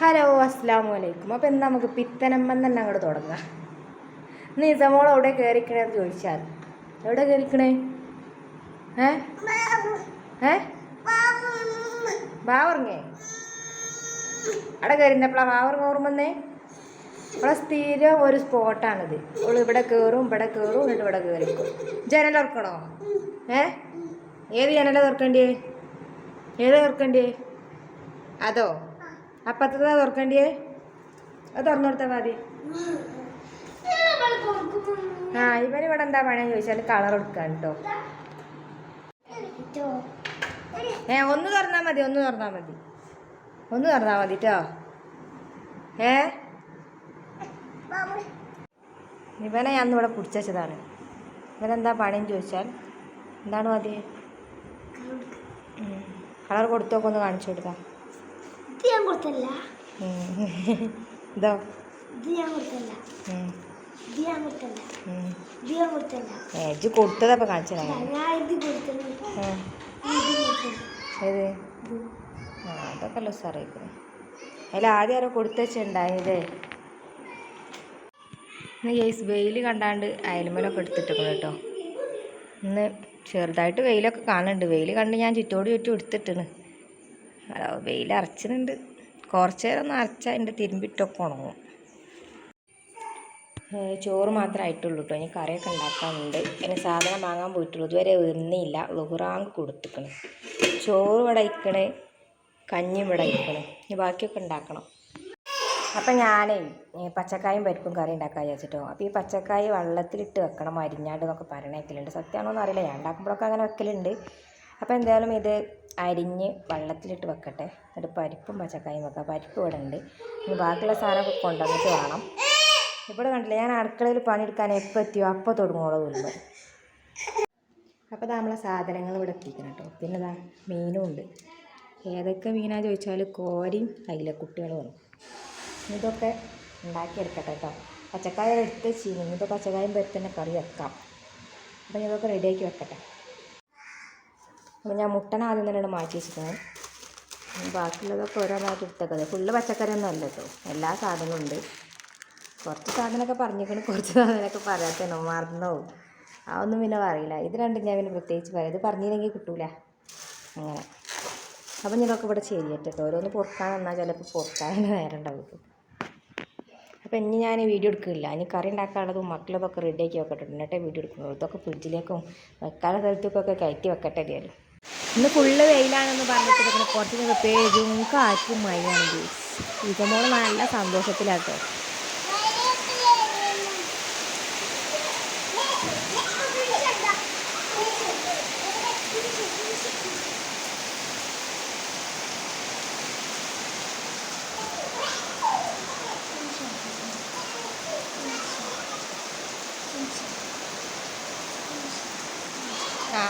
Hello അസ്സാമു അലൈക്കും അപ്പോൾ എന്താ നമുക്ക് പിത്തനമ്മൻ തന്നെ അങ്ങോട്ട് തുടങ്ങാം. നിസമോൾ എവിടെ കയറിക്കണേ എന്ന് ചോദിച്ചാൽ എവിടെ കയറിക്കണേ ഏ? അവിടെ കയറിന്നപ്പോളാ ബാവറങ്ങ ഓർമ്മന്നേ? ഇവിടെ സ്ഥിരം ഒരു സ്പോട്ടാണിത്. അവൾ ഇവിടെ കയറും ഇവിടെ കയറും എന്നിട്ട് ഇവിടെ കയറിക്കും ജനൽ തുറക്കണോ? ഏ? ഏത് ജനല തുറക്കണ്ടേ ഏത് തുറക്കണ്ടേ അതോ? അപ്പത്തതാ തുറക്കണ്ടേ അത് തുറന്നു കൊടുത്താൽ മതി. ആ ഇവൻ എന്താ പണിയെന്ന് ചോദിച്ചാൽ കളർ എടുക്കാൻ കേട്ടോ ഏ ഒന്ന് തുറന്നാൽ മതി ഒന്ന് തുറന്നാൽ മതി. ഒന്ന് തുറന്നാൽ മതി കേട്ടോ ഏ? ഇവനെ ഞാൻ ഇവിടെ പിടിച്ചതാണ് ഇവനെന്താ പണിയെന്ന് ചോദിച്ചാൽ എന്താണ് മതി? കളർ കൊടുത്തോക്കൊന്ന് കാണിച്ചു കൊടുക്കാം. കൊടുത്തല്ല. ഇതോ. ഇത് ഞാൻ കൊടുത്തല്ല. ഉം. ഇത് ഞാൻ കൊടുത്തല്ല. ഉം. ഇത് ഞാൻ കൊടുത്തല്ല. ഞാൻ ഇത് ഏത്? ആ അതൊക്കെ അല്ല സാറേക്കുന്നത് അതിൽ ആദ്യം ആരോ കൊടുത്തുവെച്ചുണ്ടായത് ഇന്ന് ഗേസ് വെയിൽ കണ്ടാണ്ട് അയൽമലൊക്കെ എടുത്തിട്ടുണ്ട് കേട്ടോ. ഇന്ന് ചെറുതായിട്ട് വെയിലൊക്കെ കാണുന്നുണ്ട്. വെയിൽ കണ്ട് ഞാൻ ചുറ്റോട് ചുറ്റും എടുത്തിട്ടാണ്. അതാ വെയിൽ അരച്ചിട്ടുണ്ട്. കുറച്ച് നേരം ഒന്ന് അരച്ചാൽ അതിന്റെ തിരുമ്പിട്ടൊക്കെ ഉണങ്ങും. ചോറ് മാത്രമേ ആയിട്ടുള്ളൂ കേട്ടോ ഇനി കറിയൊക്കെ ഉണ്ടാക്കാനുണ്ട്. ഇനി സാധനം വാങ്ങാൻ പോയിട്ടുള്ളൂ. ഇതുവരെ എണ്ണിയില്ല ലുഹുറാങ്ക് കൊടുത്തിക്കണ്. ചോറ് ഇവിടെ ഇക്കണ് കഞ്ഞി ഇവിടെ ഇരിക്കണം ഇനി ബാക്കിയൊക്കെ ഉണ്ടാക്കണം. അപ്പം ഞാനേ പച്ചക്കായും പരിപ്പും കറി ഉണ്ടാക്കാൻ വിചാരിച്ചിട്ടോ. അപ്പോൾ ഈ പച്ചക്കായ വെള്ളത്തിലിട്ട് വെക്കണം. അരിഞ്ഞാണ്ട് എന്നൊക്കെ പറയണ വെക്കലുണ്ട് സത്യമാണോ എന്നറിയില്ല ഞാൻ ഉണ്ടാക്കുമ്പോഴൊക്കെ അങ്ങനെ വെക്കലുണ്ട്. അപ്പോൾ എന്തായാലും ഇത് അരിഞ്ഞ് വെള്ളത്തിലിട്ട് വെക്കട്ടെ. എന്നിട്ട് പരിപ്പും പച്ചക്കായും വെക്കാം. പരിപ്പ് ഇവിടെ ഉണ്ട്. ഇനി ബാക്കിയുള്ള സാധനമൊക്കെ കൊണ്ടുവന്നിട്ട് വേണം. ഇവിടെ കണ്ടില്ലേ ഞാൻ അടുക്കളയിൽ പണിയെടുക്കാൻ എപ്പോൾ എത്തിയോ? അപ്പോൾ തുടങ്ങുള്ളൂ ഉള്ളത് അപ്പോൾ നമ്മളെ സാധനങ്ങൾ ഇവിടെ എത്തിക്കണം കേട്ടോ. പിന്നെ ഇതാ മീനും ഉണ്ട്. ഏതൊക്കെ മീനാ ചോദിച്ചാൽ കോരിയും അതിലെ കുട്ടികളും ഇതൊക്കെ ഉണ്ടാക്കിയെടുക്കട്ടെ കേട്ടോ. പച്ചക്കായ എടുത്ത് ചീനി. ഇപ്പോൾ പച്ചക്കായും പരിപ്പ് തന്നെ കറി വെക്കാം. അപ്പോൾ ഇതൊക്കെ റെഡിയാക്കി വെക്കട്ടെ. അപ്പോൾ ഞാൻ മുട്ടനെ ആദ്യം തന്നെ മാറ്റി വെച്ചിരിക്കുന്നത് ബാക്കിയുള്ളതൊക്കെ ഓരോന്നായിട്ട് എടുത്തേക്കത് ഫുള്ള് പച്ചക്കറി ഒന്നും അല്ല കേട്ടോ. എല്ലാ സാധനവും ഉണ്ട്. കുറച്ച് സാധനമൊക്കെ പറഞ്ഞിരിക്കണം കുറച്ച് സാധനമൊക്കെ പറയാത്തേനോ മറന്നോ അതൊന്നും പിന്നെ പറയില്ല. ഇത് രണ്ടും ഞാൻ പിന്നെ പ്രത്യേകിച്ച് പറയാം. ഇത് പറഞ്ഞില്ലെങ്കിൽ കിട്ടൂല. അങ്ങനെ. അപ്പം ഞാനൊക്കെ ഇവിടെ ശരിയായിട്ട് ഓരോന്ന് പൊറുക്കാൻ വന്നാൽ ചിലപ്പോൾ പൊറുക്കാൻ നേരം ഉണ്ടാവും അപ്പോൾ ഇനി ഞാൻ വീഡിയോ എടുക്കില്ല. ഇനി കറി ഉണ്ടാക്കാനുള്ളതും മക്കളതൊക്കെ റെഡിയാക്കി വെക്കട്ടെ. എന്നിട്ടേ വീഡിയോ എടുക്കുന്നുള്ളൂ ഇതൊക്കെ ഫ്രിഡ്ജിലേക്കും വെക്കാനുള്ള സ്ഥലത്തേക്കൊക്കെ കയറ്റി വെക്കട്ടെ ഏതായാലും ഇന്ന് ഫുള്ള് വെയിലാണെന്ന് പറഞ്ഞിട്ട് പിന്നെ കുറച്ച് പേരും കാറ്റും മഴയാണ് ഇതമോൾ നല്ല സന്തോഷത്തിലാട്ടോ. ആ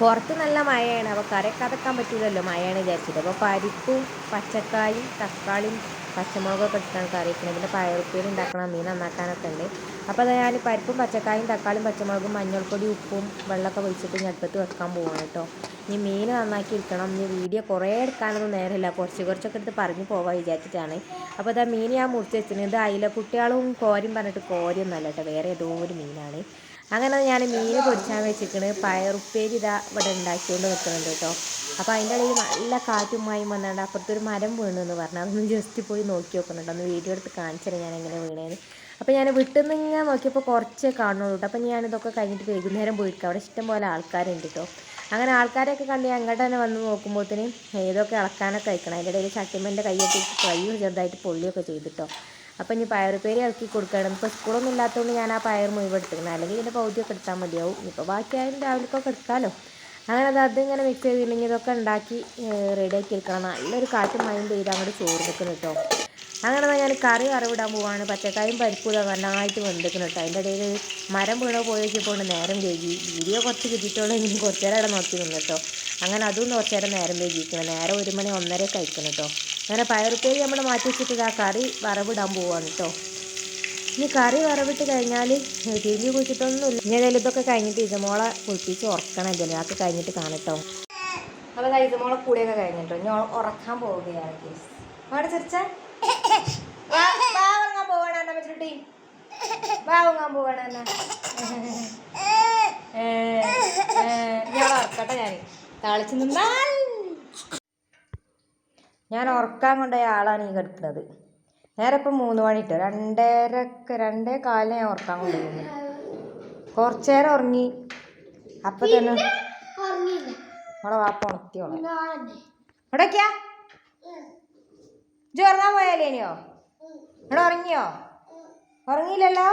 പുറത്ത് നല്ല മഴയാണ് അപ്പോൾ കറിയൊക്കെ അതൊക്കാൻ പറ്റില്ലല്ലോ മഴയാണ് വിചാരിച്ചിട്ട്. അപ്പോൾ പരിപ്പും പച്ചക്കായും തക്കാളിയും പച്ചമുളകൊക്കെ ഇട്ടിട്ടാണ് കറി വെക്കുന്നത് പിന്നെ പയറുപ്പേരി ഉണ്ടാക്കണം മീൻ നന്നാക്കാനൊക്കെ ഉണ്ട്. അപ്പോൾ അത് ഞാൻ പരിപ്പും പച്ചക്കായും തക്കാളിയും പച്ചമുളകും മഞ്ഞൾപ്പൊടി ഉപ്പും വെള്ളമൊക്കെ ഒഴിച്ചിട്ട് ഞാൻ അടുപ്പത്ത് വെക്കാൻ പോവാണ് കേട്ടോ. ഇനി മീൻ നന്നാക്കി ഇരിക്കണം ഇനി വീഡിയോ കുറേ എടുക്കാനൊന്നും നേരമില്ല. കുറച്ച് കുറച്ചൊക്കെ എടുത്ത് പറഞ്ഞു പോവാൻ വിചാരിച്ചിട്ടാണ്. അപ്പോൾ ഇതാ മീൻ ഞാൻ മുറിച്ച് വെച്ചിട്ടുണ്ട്. ഇത് അയില കുട്ടികളും കോരും പറഞ്ഞിട്ട് കോരിയൊന്നല്ല കേട്ടോ. വേറെ ഏതോ ഒരു മീനാണ്. അങ്ങനെ ഞാൻ മീൻ പൊരിച്ചാൻ വെച്ചിരിക്കണ്. പയറുപ്പേരി ഇതാ ഇവിടെ ഉണ്ടാക്കിക്കൊണ്ട് നിൽക്കുന്നുണ്ട് കേട്ടോ. അപ്പോൾ അതിന്റെ ഇടയിൽ നല്ല കാറ്റുമായി മായും വന്നുകൊണ്ട് അപ്പുറത്തൊരു മരം വീണു എന്ന് പറഞ്ഞു. അതൊന്ന് ജസ്റ്റ് പോയി നോക്കി നോക്കുന്നുണ്ട് ഒന്ന് വീഡിയോ എടുത്ത് കാണിച്ചത് ഞാൻ എങ്ങനെ വീണേന്ന്. അപ്പോൾ ഞാൻ വിട്ടിൽ ഇങ്ങനെ നോക്കിയപ്പോൾ കുറച്ചേ കാണുള്ളൂ കേട്ടോ. അപ്പോൾ ഞാനിതൊക്കെ കഴിഞ്ഞിട്ട് വൈകുന്നേരം പോയിട്ട് അവിടെ ഇഷ്ടം പോലെ ആൾക്കാരുണ്ട് കേട്ടോ. അങ്ങനെ ആൾക്കാരെയൊക്കെ കണ്ട് അങ്ങോട്ട് തന്നെ വന്ന് നോക്കുമ്പോഴത്തേനും ഏതൊക്കെ ഇളക്കാനൊക്കെ അയക്കണം അതിന്റെ ഇടയിൽ ചട്ടിമ്മന്റെ കൈയൊക്കെ കൈ ചെറുതായിട്ട് പൊള്ളിയൊക്കെ ചെയ്തിട്ടോ അപ്പം ഇനി പയറുപേരി ഇറക്കി കൊടുക്കണം. ഇപ്പോൾ സ്കൂളൊന്നും ഇല്ലാത്തതുകൊണ്ട് ഞാൻ ആ പയർ മുഴുവൻ എടുത്തിരുന്നത് അല്ലെങ്കിൽ ഇതിന്റെ പൗതിയൊക്കെ എടുത്താൽ മതിയാവും. ഇപ്പോൾ ബാക്കിയായാലും രാവിലേക്കൊക്കെ എടുക്കാമല്ലോ അങ്ങനെ അത് അതിങ്ങനെ മിക്സ് ചെയ്തില്ലെങ്കിൽ ഇതൊക്കെ ഉണ്ടാക്കി റെഡിയാക്കി എടുക്കണം. നല്ലൊരു കാറ്റും മയം പെയ്ത് അങ്ങോട്ട് ചോറ് വെക്കുന്നു കേട്ടോ അങ്ങനെ ഞാൻ കറി വറവിടാൻ പോവാണ്. പച്ചക്കായും പരിപ്പും നന്നായിട്ട് വെന്തിക്കണം കേട്ടോ അതിന്റെ ഇടയിൽ മരം വീണോ പോയി വെച്ചപ്പോൾ നേരം വൈകി. വീഡിയോ കുറച്ച് കിട്ടിയിട്ടുള്ളൂ ഇനി കുറച്ച് നേരം അവിടെ നോക്കി നിന്ന് കേട്ടോ അങ്ങനെ അതും കുറച്ച് നേരം നേരം വൈകിക്കണം. നേരം ഒരു മണി ഒന്നര കഴിക്കണം കേട്ടോ അങ്ങനെ പയറുപ്പേരി നമ്മൾ മാറ്റി വെച്ചിട്ട് ആ കറി വറവിടാൻ പോവാണ് കേട്ടോ ഇനി കറി വറവിട്ട് കഴിഞ്ഞാൽ തിരിഞ്ഞ് ഇനി ഏതായാലും ഇതൊക്കെ കഴിഞ്ഞിട്ട് ഇതുമോളെ കുളിപ്പിച്ച് ഉറക്കണം. അതൊക്കെ കഴിഞ്ഞിട്ട് കാണട്ടോ അപ്പോൾ ഇതുമോളെ കൂടെയൊക്കെ കഴിഞ്ഞിട്ടോ ഇനി ഉറക്കാൻ പോവുകയാണ് കേസ് അവിടെ വാ വാ ഉറങ്ങാൻ പോവാണ് എന്നാ വെച്ചിട്ട് വാ ഉറങ്ങാൻ പോവാണ് എന്നാ. ഞാൻ ഉറക്കട്ടെ ഞാൻ താളിച്ചു നിന്നാൽ. ഞാൻ ഉറക്കാൻ കൊണ്ടുപോയ ആളാണ് ഈ കിടക്കുന്നത്. നേരെ ഇപ്പം മൂന്ന് മണിട്ടോ രണ്ടരക്ക് രണ്ടേ കാലിന് ഞാൻ ഉറക്കാൻ കൊണ്ടുപോകുന്നു കുറച്ചു നേരം ഉറങ്ങി. അപ്പം തന്നെ നമ്മളെ വാപ്പ ഉണർത്തിയോളെ ഇവിടേക്കാ ഉറങ്ങാൻ പോയാലേനിയോ ഇവിടെ ഉറങ്ങിയോ? ഉറങ്ങിയില്ലല്ലോ?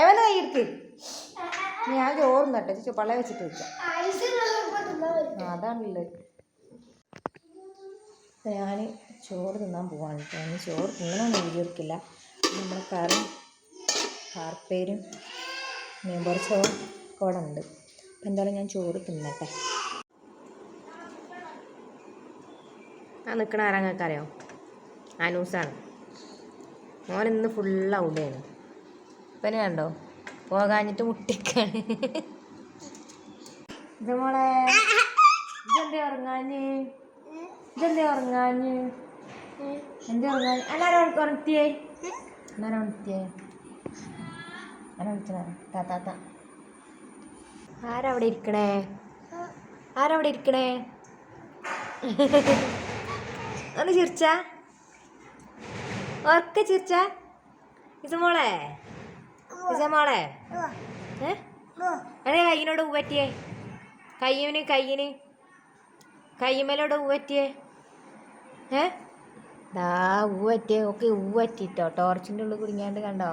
അവന്റെ കൈ എടുക്ക്. ഞാൻ ചോറും തട്ടെ. പള്ള വെച്ചിട്ട് ആ, അതാണുള്ളത് ഞാൻ ചോറ് തിന്നാൻ പോവാണ് കേട്ടോ. ഞാൻ ചോറ് തിന്നണമെന്ന് വീഡിയോ എടുക്കില്ല നമ്മുടെ കറി കാർപ്പേരും മീൻപൊറിച്ചോറും ഒക്കെ അവിടെ ഉണ്ട്. അപ്പം എന്തായാലും ഞാൻ ചോറ് തിന്നട്ടെ. ആ നിൽക്കണ ആരാങ്ങൾക്ക് അറിയോ അനൂസാണ്. മോൻ ഇന്ന് ഫുൾ ഔട്ടാണ് ഇപ്പനെ കണ്ടോ? പോകാഞ്ഞിട്ട് മുട്ടിക്കാണ്. ഇത് മോളെ ഇതെന്തേ ഉറങ്ങാഞ്ഞ്? ഇതെന്തേ ഉറങ്ങാഞ്ഞ്? എന്തേ ഉറങ്ങാഞ്ഞ്? എല്ലാവരും ഉറത്തിയേ? എല്ലാരും ഉണർത്തിയേ ആരാ വിളിച്ചത്? താത്താത്ത ആരവിടെ ഇരിക്കണേ? ആരവിടെ ഇരിക്കണേ? ഒന്ന് ചിരിച്ച? ഉറക്ക ചിരിച്ച ഇത് മോളെ ഇത് മോളെ ഏ? അതെ കയ്യിനോട് പറ്റിയേ. കയ്യന് കയ്യിന്. കയ്യുമ്മലോട് ഊവറ്റിയേ ഏ? ദാ ഊവറ്റിയേ ഒക്കെ ഊവറ്റിട്ടോ ടോർച്ചിന്റെ ഉള്ളിൽ കുടുങ്ങിയാണ്ട് കണ്ടോ?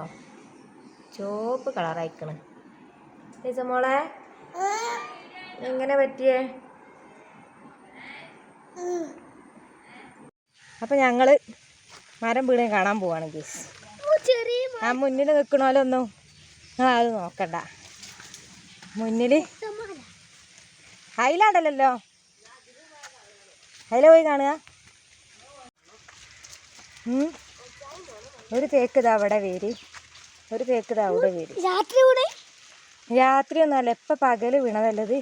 ചോപ്പ് കളറായിക്കണ്. മോളെ എങ്ങനെ പറ്റിയേ? അപ്പം ഞങ്ങൾ മരം വീണ് കാണാൻ പോവാണ് ഗീസ് ആ മുന്നിൽ നിൽക്കണോലൊന്നും നിങ്ങൾ അത് നോക്കണ്ട. മുന്നിൽ അയിലാണ്ടല്ലോ അയില പോയി കാണുക. ഒരു തേക്ക് ഇതാ അവിടെ വേര്. ഒരു തേക്ക് ഇതാ അവിടെ വേര്. രാത്രി കൂടെ രാത്രി ഒന്നുമല്ല എപ്പോൾ പകൽ വീണതല്ലത്.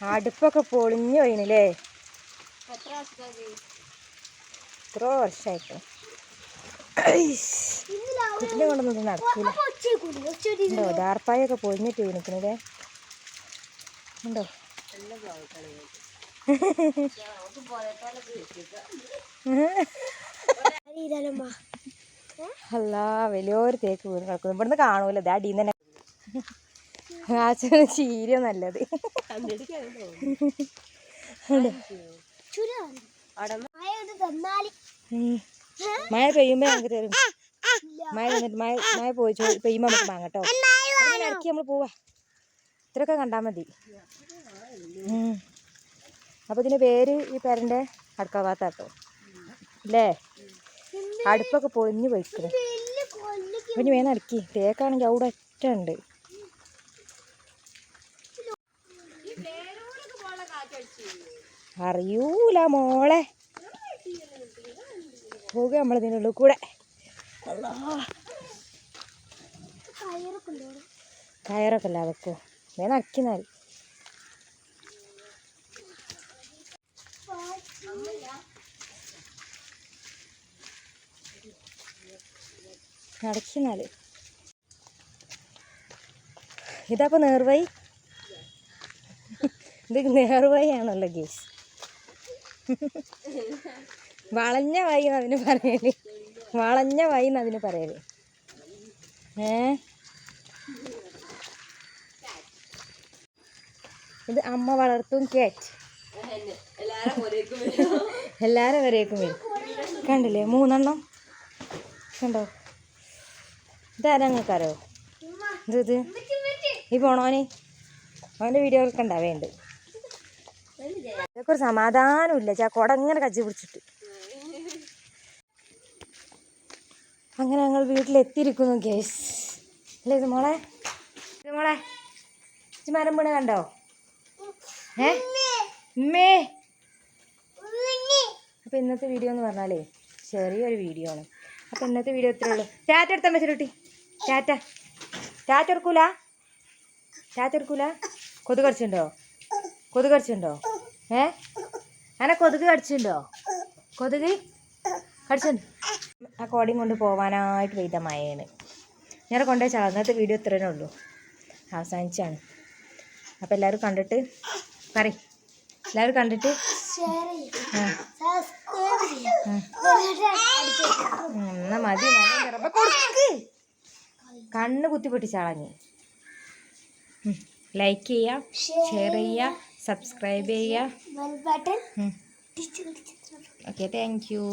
അടുപ്പൊക്കെ പൊളിഞ്ഞു പോയിനില്ലേ എത്ര വർഷമായിട്ട് കുട്ടിനെ കൊണ്ടൊന്നും നടക്കില്ല ഉണ്ടോ? ദാർപ്പായൊക്കെ പൊഴിഞ്ഞിട്ട് വീണിക്കണില്ലേ ഉണ്ടോ? അല്ല വലിയൊരു തേക്ക് വീണ് കിടക്കുന്നു. ഇവിടുന്ന് കാണൂല. ഇതാ അടിയിൽ തന്നെ. ആച്ചന് ചീര നല്ലത്. തന്നാൽ ഉം. മഴ പെയ്യുമ്പോ ഞങ്ങൾക്ക് തരും മഴ വന്നിട്ട് മഴ മഴ പോയി പെയ്യുമ്പോ നമുക്ക് നമുക്ക് വാങ്ങട്ടോ അങ്ങനെ ഇറക്കി നമ്മൾ പോവാ. ഇത്രയൊക്കെ കണ്ടാൽ മതി. അപ്പൊ അപ്പോൾ ഇതിന്റെ പേര് ഈ പേരന്റെ അടുക്കള കേട്ടോ അല്ലേ അടുപ്പൊക്കെ പൊളിഞ്ഞു പോയിക്കണ്. പിന്നെ വേണം അടുക്കി തേക്കാണെങ്കിൽ അവിടെ ഒറ്റ ഉണ്ട്. അറിയൂല മോളെ. പോകുക നമ്മളതിനുള്ളിൽ കൂടെ. കയറൊക്കെ അല്ല വെക്കോ വേണം അടക്കിന്നാൽ അടക്കിന്നാൽ ഇതപ്പോൾ നേർവഴി? ഇത് നേർവഴിയാണല്ലോ ഗേസ്. വളഞ്ഞ വായി അതിന് പറയൽ? വളഞ്ഞ വായി അതിന് പറയൽ? ഏ? ഇത് അമ്മ വളർത്തും കേറ്റ്. എല്ലാരും വരേക്കും വരും. കണ്ടില്ലേ? മൂന്നെണ്ണം? കണ്ടോ? ഇതാരാ നിങ്ങൾക്കറിയോ ഇത് ഇത്? ഈ പോണോനെ? അവന്റെ വീഡിയോ ഒക്കെ ഉണ്ടാവേണ്ട് ഇതൊക്കെ ഒരു സമാധാനമില്ല ചാ കൊടങ്ങനെ കജ്ജി പിടിച്ചിട്ട്. അങ്ങനെ ഞങ്ങൾ വീട്ടിലെത്തിയിരിക്കുന്നു ഗേസ് അല്ലേ ഇത് മോളെ ഇത് മോളെ ഇച്ചി മരം വീണ് കണ്ടോ? ഏ? ഉമ്മേ. അപ്പോൾ ഇന്നത്തെ വീഡിയോ എന്ന് പറഞ്ഞാലേ ചെറിയൊരു വീഡിയോ ആണ്. അപ്പോൾ ഇന്നത്തെ വീഡിയോ ഇത്രേ ഉള്ളൂ. ടാറ്റ എടുത്താൽ പറ്റും ടാറ്റ. ടാറ്റ എടുക്കൂല? ടാറ്റ എടുക്കൂല? കൊതുക് കടിച്ചിട്ടുണ്ടോ? കൊതുക് കടിച്ചിട്ടുണ്ടോ? ഏ? അങ്ങനെ കൊതുക് കടിച്ചിട്ടുണ്ടോ? കൊതുക് കടിച്ചിട്ടുണ്ട്. ആ കോടിയും കൊണ്ട് പോവാനായിട്ട് പെയ്ത മഴയാണ്. ഞാൻ കൊണ്ടുപോയി ചാ അന്നത്തെ വീഡിയോ ഇത്രേ ഉള്ളൂ. അവസാനിച്ചാണ്. അപ്പോൾ എല്ലാവരും കണ്ടിട്ട് പറയും. എല്ലാവരും കണ്ടിട്ട് എന്നാ മതി കൊടുക്ക്. കണ്ണ് കുത്തി പൊട്ടിച്ചാളഞ്ഞ് ലൈക്ക് ചെയ്യുക ഷെയർ ചെയ്യുക സബ്സ്ക്രൈബ് ചെയ്യുക ഓക്കെ താങ്ക് യു